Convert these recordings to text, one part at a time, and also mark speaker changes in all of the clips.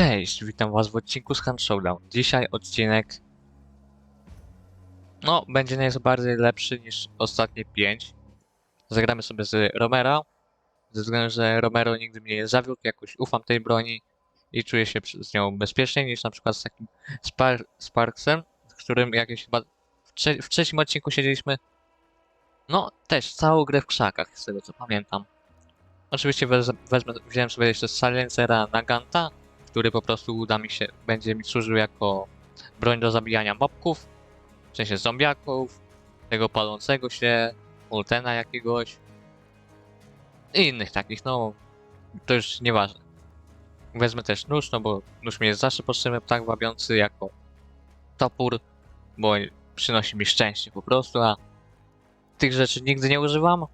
Speaker 1: Cześć, witam was w odcinku z Hunt Showdown. Dzisiaj odcinek... No, będzie nieco bardziej lepszy niż ostatnie 5. Zagramy sobie z Romero. Ze względu, że Romero nigdy mnie nie zawiódł, jakoś ufam tej broni i czuję się z nią bezpieczniej niż na przykład z takim Spar Sparksem, z którym jakieś chyba w, trze w trzecim odcinku siedzieliśmy. No, też całą grę w krzakach, z tego co pamiętam. Oczywiście wez wezmę, wziąłem sobie jeszcze Silencera Naganta, który po prostu uda mi się, będzie mi służył jako broń do zabijania mobków, w sensie zombiaków, tego palącego się, Ultena jakiegoś i innych takich, no to już nieważne. Wezmę też nóż, no bo nóż mi jest zawsze potrzebny, tak wabiący jako topór, bo przynosi mi szczęście po prostu, a tych rzeczy nigdy nie używam,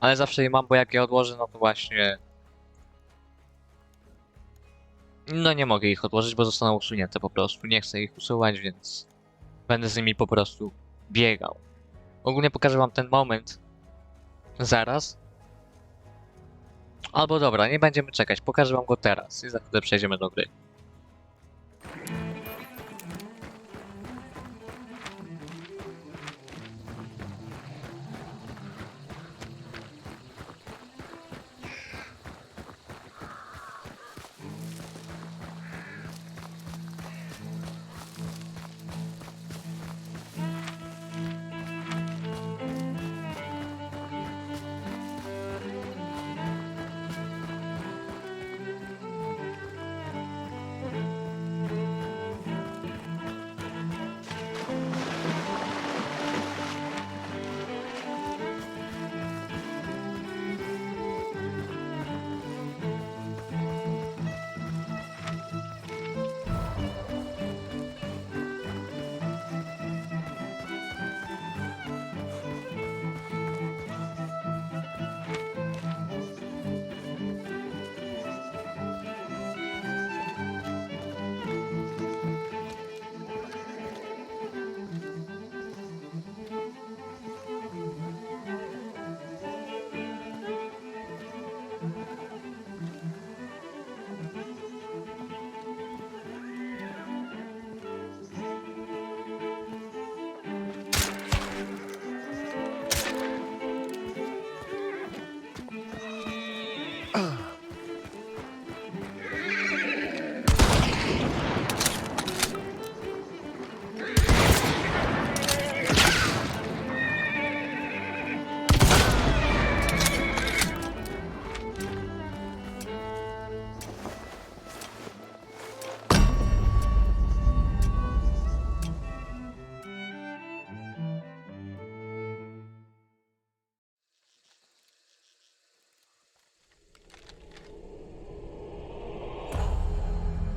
Speaker 1: ale zawsze je mam, bo jak je odłożę, no to właśnie no nie mogę ich odłożyć, bo zostaną usunięte po prostu. Nie chcę ich usuwać, więc będę z nimi po prostu biegał. Ogólnie pokażę wam ten moment zaraz. Albo dobra, nie będziemy czekać, pokażę wam go teraz i za chwilę przejdziemy do gry.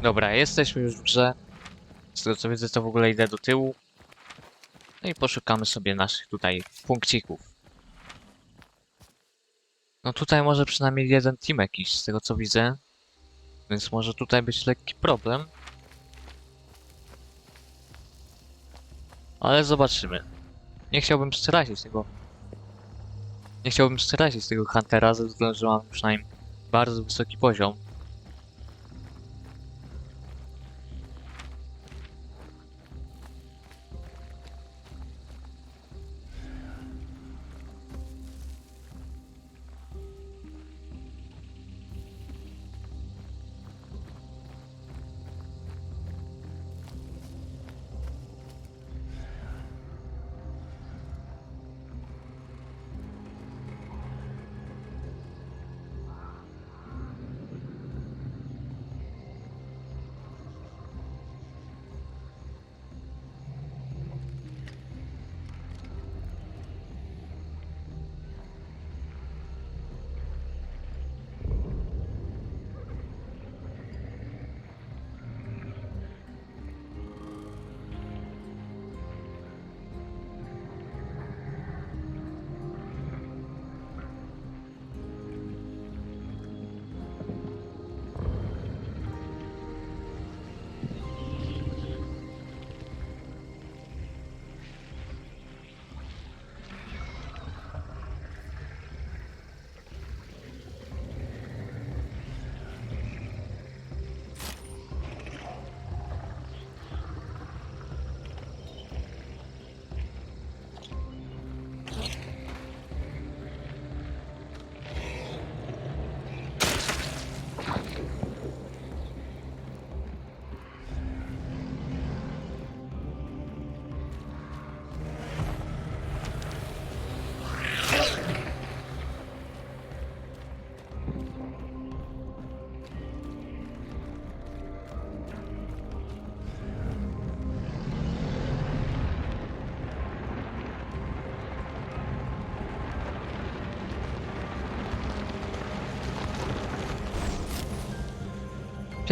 Speaker 1: Dobra, jesteśmy już w grze. Z tego co widzę, to w ogóle idę do tyłu. No i poszukamy sobie naszych tutaj punkcików. No tutaj może przynajmniej jeden team jakiś, z tego co widzę. Więc może tutaj być lekki problem. Ale zobaczymy. Nie chciałbym stracić tego... Nie chciałbym stracić tego Huntera, ze względu, że mam przynajmniej bardzo wysoki poziom.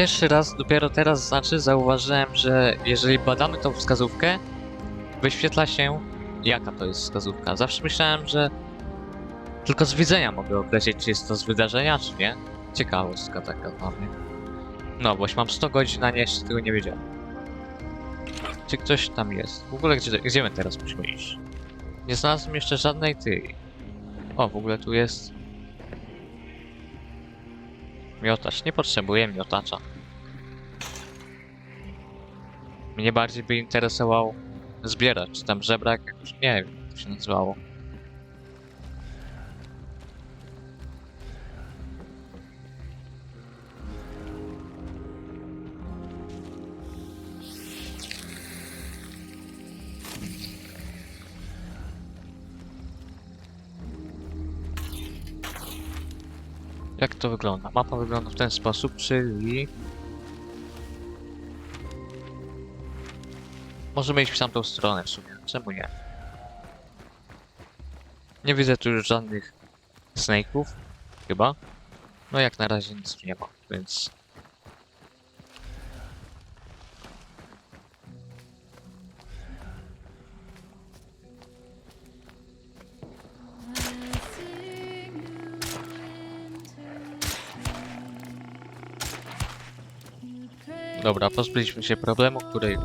Speaker 1: Pierwszy raz, dopiero teraz znaczy, zauważyłem, że jeżeli badamy tą wskazówkę, wyświetla się jaka to jest wskazówka. Zawsze myślałem, że tylko z widzenia mogę określić, czy jest to z wydarzenia, czy nie. Ciekawostka taka dla mnie. No, boś mam 100 godzin, a nie, jeszcze tego nie wiedziałem. Czy ktoś tam jest? W ogóle gdzie, gdzie my teraz musimy iść? Nie znalazłem jeszcze żadnej tej. O, w ogóle tu jest... Miotacz. Nie potrzebuję miotacza. Mnie bardziej by interesował zbieracz, czy tam żebrak, jakoś nie wiem, jak się nazywało. Jak to wygląda? Mapa wygląda w ten sposób, czyli... Możemy iść w tamtą stronę w sumie. Czemu nie? Nie widzę tu już żadnych snake'ów. Chyba. No jak na razie nic tu nie ma, więc... Dobra, pozbyliśmy się problemu, który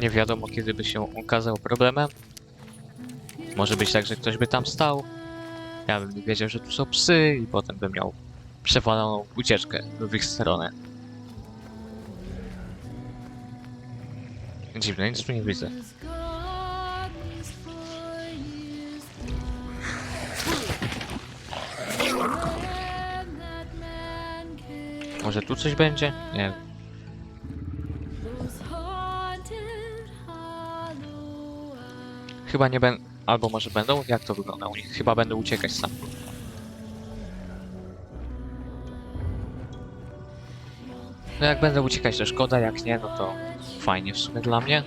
Speaker 1: nie wiadomo kiedy by się okazał problemem. Może być tak, że ktoś by tam stał. Ja bym wiedział, że tu są psy i potem bym miał przewaloną ucieczkę w ich stronę. Dziwne, nic tu nie widzę. Może tu coś będzie? Nie Chyba nie będą. Albo może będą? Jak to wygląda u nich? Chyba będą uciekać sam. No jak będę uciekać to szkoda, jak nie, no to fajnie w sumie dla mnie.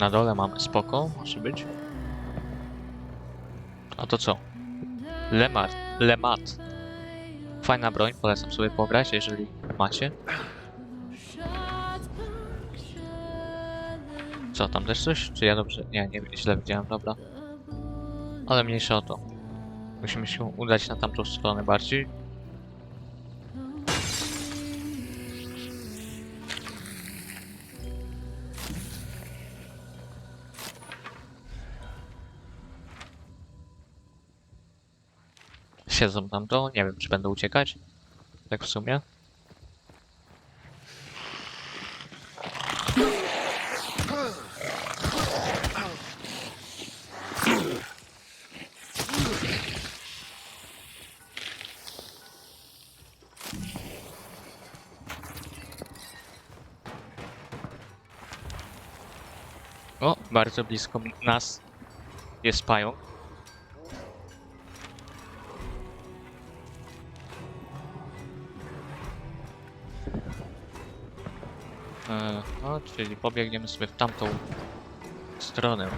Speaker 1: Na dole mamy spoko, może być. A to co? Lemar, Lemat. Fajna broń, polecam sobie pograć, jeżeli macie. Co, tam też coś? Czy ja dobrze? Nie, nie, źle widziałem, dobra. Ale mniejsza o to. Musimy się udać na tamtą stronę bardziej. Siedzą tam to, nie wiem czy będą uciekać. Tak w sumie. O, bardzo blisko nas jest pająk. No, czyli pobiegniemy sobie w tamtą stronę.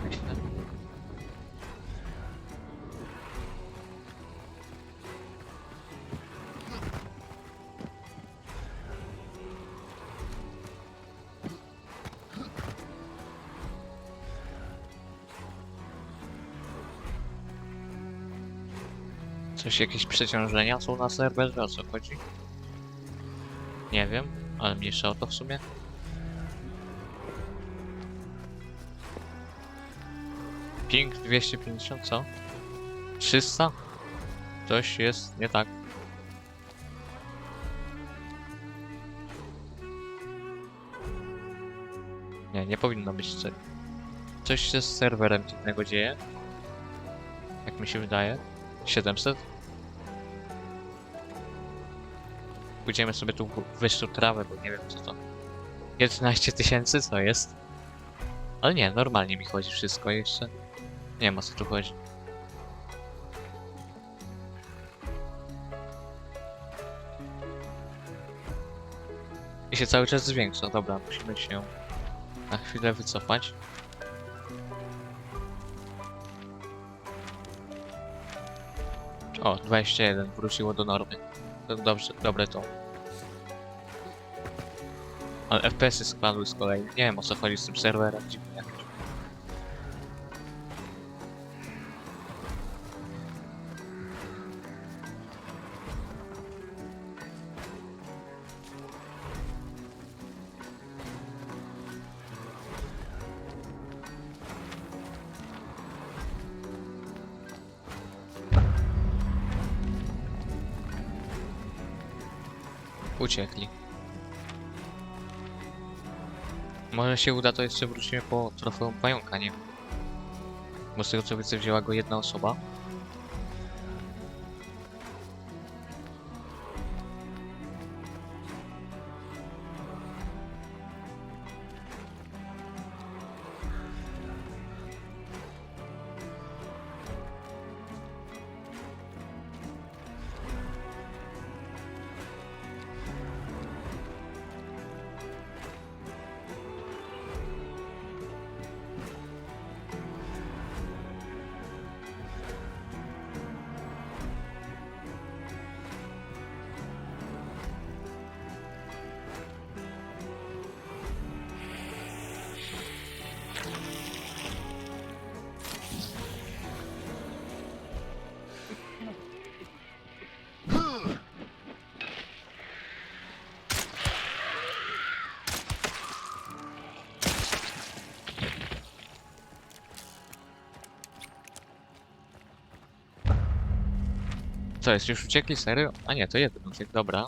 Speaker 1: Coś, jakieś przeciążenia są na serwerze, o co chodzi? Nie wiem, ale mniejsza o to w sumie. Ping 250, co? 300? Coś jest nie tak. Nie, nie powinno być coś. Coś się z serwerem dziwnego dzieje. Jak mi się wydaje. 700? Pójdziemy sobie tu wyższą trawę, bo nie wiem co to. 11 tysięcy co jest? Ale nie, normalnie mi chodzi wszystko jeszcze. Nie ma co tu chodzi. I się cały czas zwiększa. Dobra, musimy się na chwilę wycofać. O, 21 wróciło do normy. To dobrze, dobre to. Ale FPS-y spadły z kolei. Nie wiem o co chodzi z tym serwerem. Dziwne. Uciekli. Może się uda, to jeszcze wrócimy po trofeum pająka, nie. Bo z tego co widzę wzięła go jedna osoba. Co jest, już uciekli? Serio? A nie, to jeden uciekł, dobra.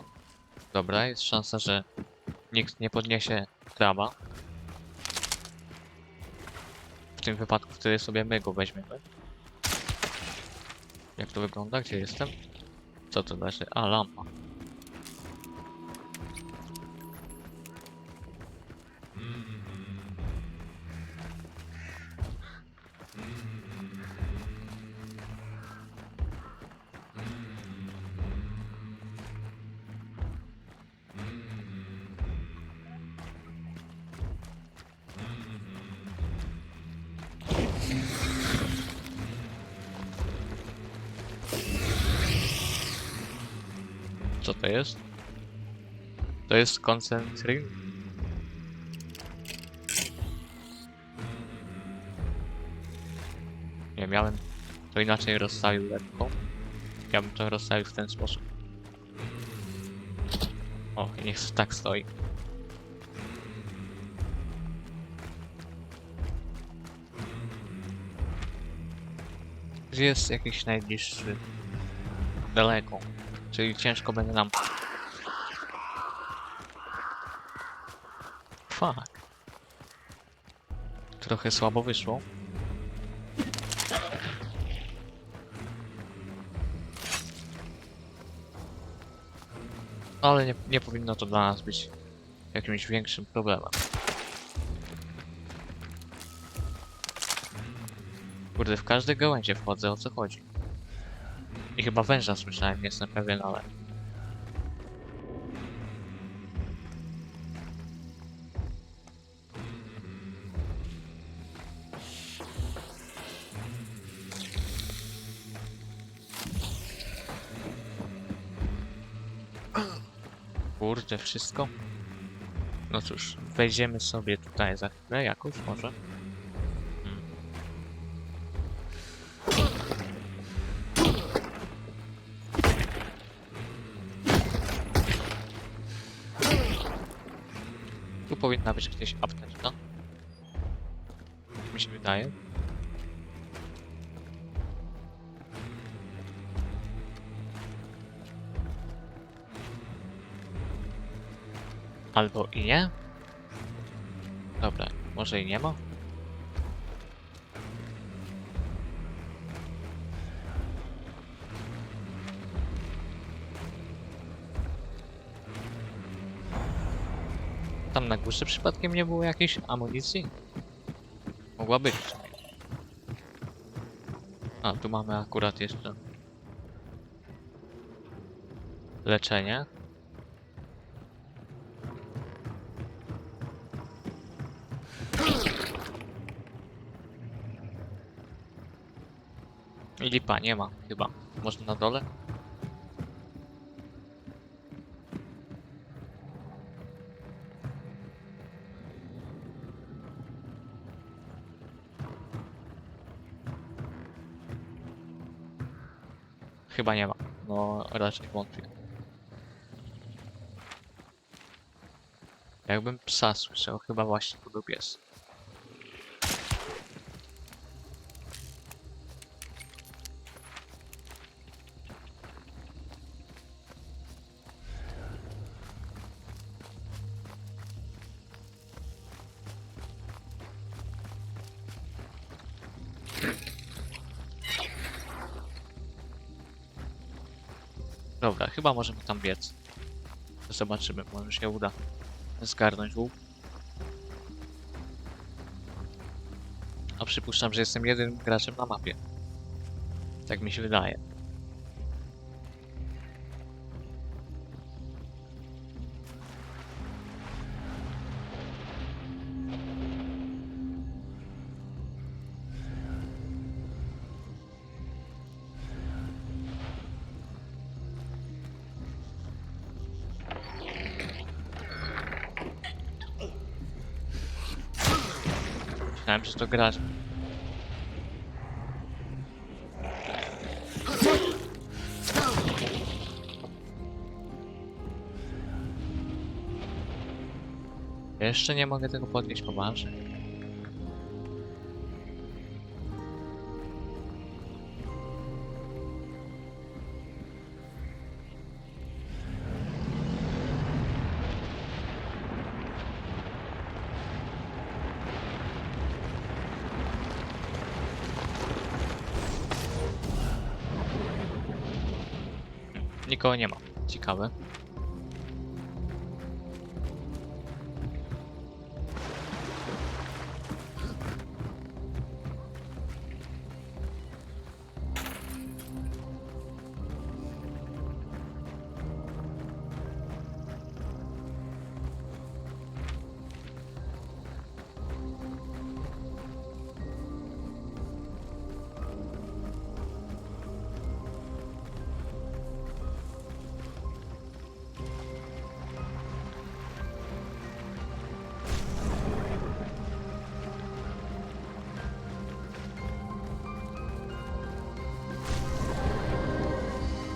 Speaker 1: Dobra, jest szansa, że nikt nie podniesie kraba. W tym wypadku wtedy sobie my go weźmiemy. Jak to wygląda? Gdzie jestem? Co to leży? A, lampa. To jest koncentry? Nie, miałem to inaczej rozstawił lekko. Ja bym to rozstawił w ten sposób. O, niech tak stoi. Gdzie jest jakiś najbliższy? Daleko. Czyli ciężko będzie nam... Fuck. Trochę słabo wyszło. Ale nie, nie powinno to dla nas być jakimś większym problemem. Kurde, w każde gałęzie wchodzę, o co chodzi? I chyba węża słyszałem, nie jestem pewien, ale... Kurde, wszystko? No cóż, wejdziemy sobie tutaj za chwilę jakoś, może? Hmm. Tu powinna być gdzieś apteczka. Mi się wydaje. Albo i nie. Dobra, może i nie ma. Tam na górze przypadkiem nie było jakiejś amunicji? Mogła być. A, tu mamy akurat jeszcze leczenie. Lipa nie ma chyba. Może na dole? Chyba nie ma. No raczej wątpię. Jakbym psa słyszał, chyba właśnie to był pies. Chyba możemy tam biec. Zobaczymy, może się uda zgarnąć łuk. A przypuszczam, że jestem jedynym graczem na mapie. Tak mi się wydaje. To gracz. Jeszcze nie mogę tego podnieść poważnie. Nikogo nie ma. Ciekawe.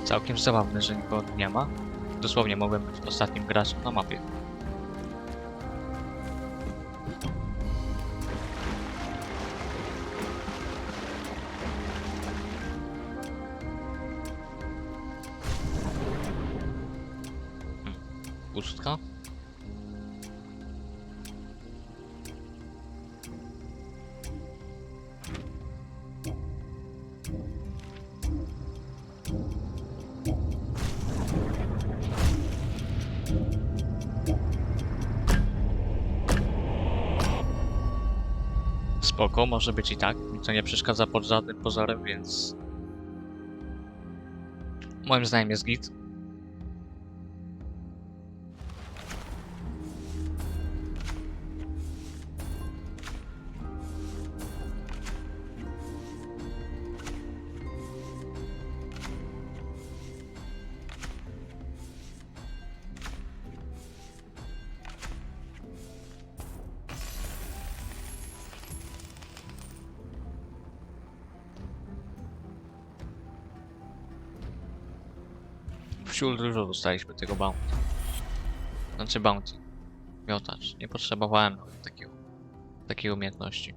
Speaker 1: Całkiem zabawne, że tu nie ma. Dosłownie mogłem być ostatnim graczem na mapie. Hmm, Pustka. Spoko, może być i tak. Mi to nie przeszkadza pod żadnym pozorem, więc... Moim zdaniem jest git. Wsiul dużo dostaliśmy tego bounty. Znaczy bounty. Miotacz. Nie potrzebowałem takiego, takiej umiejętności.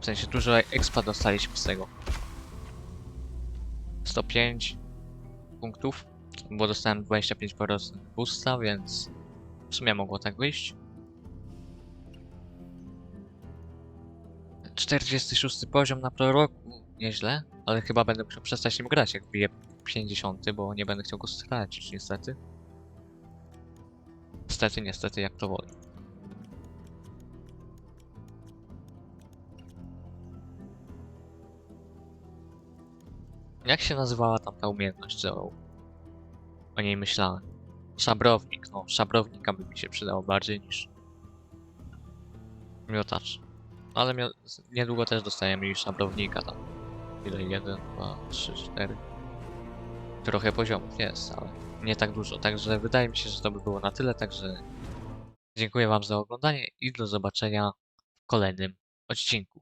Speaker 1: W sensie dużo expa dostaliśmy z tego. 105 punktów, bo dostałem 25% boosta, więc w sumie mogło tak wyjść. 46 poziom na proroku, nieźle, ale chyba będę musiał przestać nim grać, jak wbiję 50, bo nie będę chciał go stracić, niestety. Niestety, niestety, jak to woli. Jak się nazywała tam ta umiejętność, co o niej myślałem? Szabrownik, no, szabrownika by mi się przydało bardziej niż miotacz. No, ale mio- niedługo też dostajemy już szabrownika tam. ile? 1, 2, 3, 4. Trochę poziomów jest, ale nie tak dużo. Także wydaje mi się, że to by było na tyle. Także dziękuję Wam za oglądanie i do zobaczenia w kolejnym odcinku.